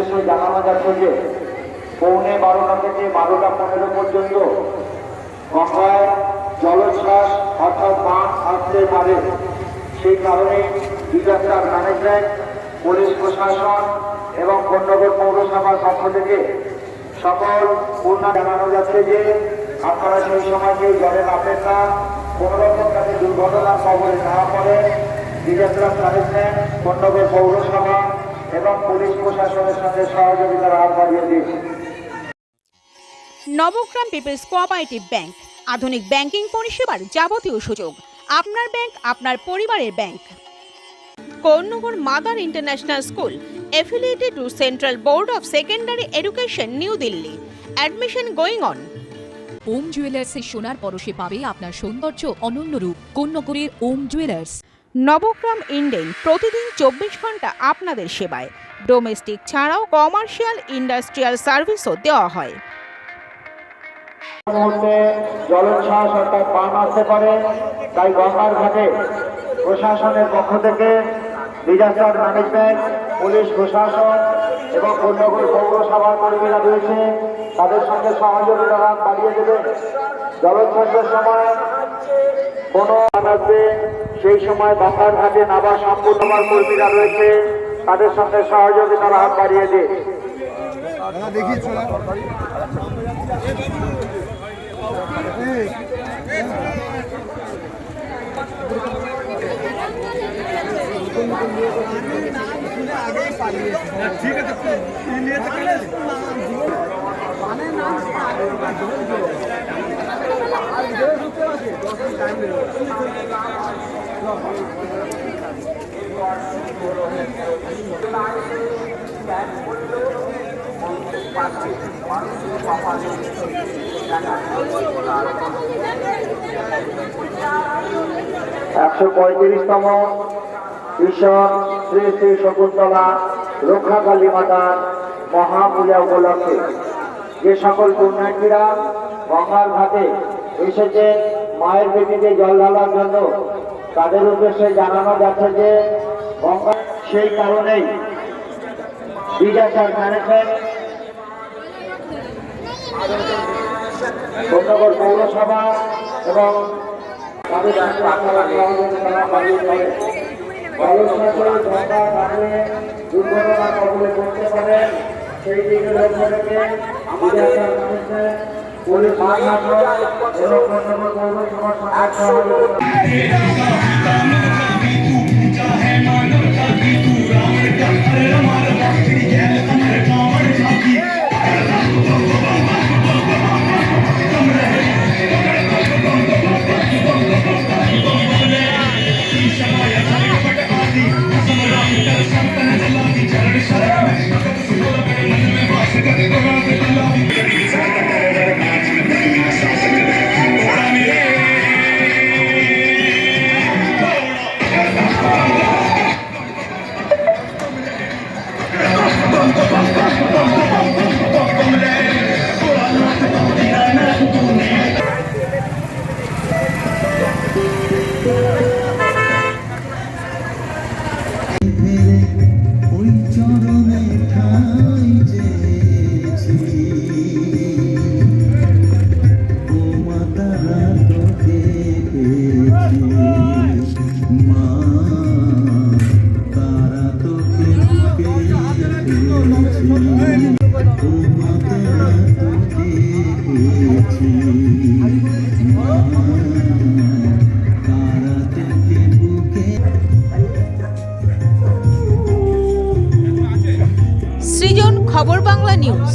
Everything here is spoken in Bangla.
উদ্দেশ্যে জানানো যাচ্ছে যে পৌনে বারোটা থেকে বারোটা পনেরো পর্যন্ত গঙ্গায় জলোচ্ছ্বাস অর্থাৎ বান আসতে পারে। সেই কারণে ডিজাস্টার ম্যানেজমেন্ট, পুলিশ প্রশাসন এবং কন্যগর পৌরসভার পক্ষ থেকে সকল কন্যা জানানো যাচ্ছে যে আপনারা সেই সময় কেউ জলে নামবেন না। কোনো রকম যাতে দুর্ঘটনার খবরে না পড়ে। ডিজাস্টার ম্যানেজমেন্ট কন্যগর পৌরসভা এবং পুলিশ প্রশাসনের সাথে সহযোগিতার হাত বাড়িয়ে দিয়েছে। নবগ্রাম পিপলস কোঅপারেটিভ ব্যাংক আধুনিক ব্যাংকিং পরিষেবার যাবতীয় সুযোগ। আপনার ব্যাংক আপনার পরিবারের bank. Karnagar mother international school affiliated to central board of secondary education new Delhi admission going on Om জুয়েলার্সের সোনার পরশে পাবে আপনার সৌন্দর্য অনন্য রূপ। কন্যকরের ওম জুয়েলার্স নবগ্রাম ইন্ডেন প্রতিদিন চব্বিশ ঘণ্টা আপনাদের সেবায়। ডোমেস্টিক ছাড়াও কমার্শিয়াল ইন্ডাস্ট্রিয়াল সার্ভিসও দেওয়া হয়। মুহূর্তে জলোচ্ছ্বাস অর্থাৎ বান আসতে পারে, তাই গঙ্গার ঘাটে প্রশাসনের পক্ষ থেকে ডিজাস্টার ম্যানেজমেন্ট পুলিশ, প্রশাসন এবং কন্যগর পৌরসভার কর্মীরা রয়েছে, তাদের সঙ্গে সহযোগিতার হাত বাড়িয়ে দেবে। জলোচ্ছ্বাসের সময় কোনো আসবে সেই সময় গঙ্গার ঘাটে নাবা সম্পূর্ণবার কর্মীরা রয়েছে। তাদের সঙ্গে সহযোগিতার হাত বাড়িয়ে ছোলা ঠিক আছে একশো পঁয়ত্রিশতম ঈশ্বর শ্রী শ্রী শকুন্তলা রক্ষাকালী মাতার মহাপূজা উপলক্ষে যে সকল পুণ্যার্থীরা গঙ্গার ঘাটে এসেছে মায়ের পেটিতে জল ঢালার জন্য তাদের উদ্দেশ্যে জানানো যাচ্ছে যে গঙ্গা সেই কারণেই ডিজাস্টার ম্যানেজমেন্ট পৌরসভা এবং দুর্ঘটনা কবলে পড়তে পারে সেই দিকে ম্যানেজমেন্ট পুলিশ প্রশাসন এবং কন্যগর পৌরসভার সৃজন খবর বাংলা নিউজ।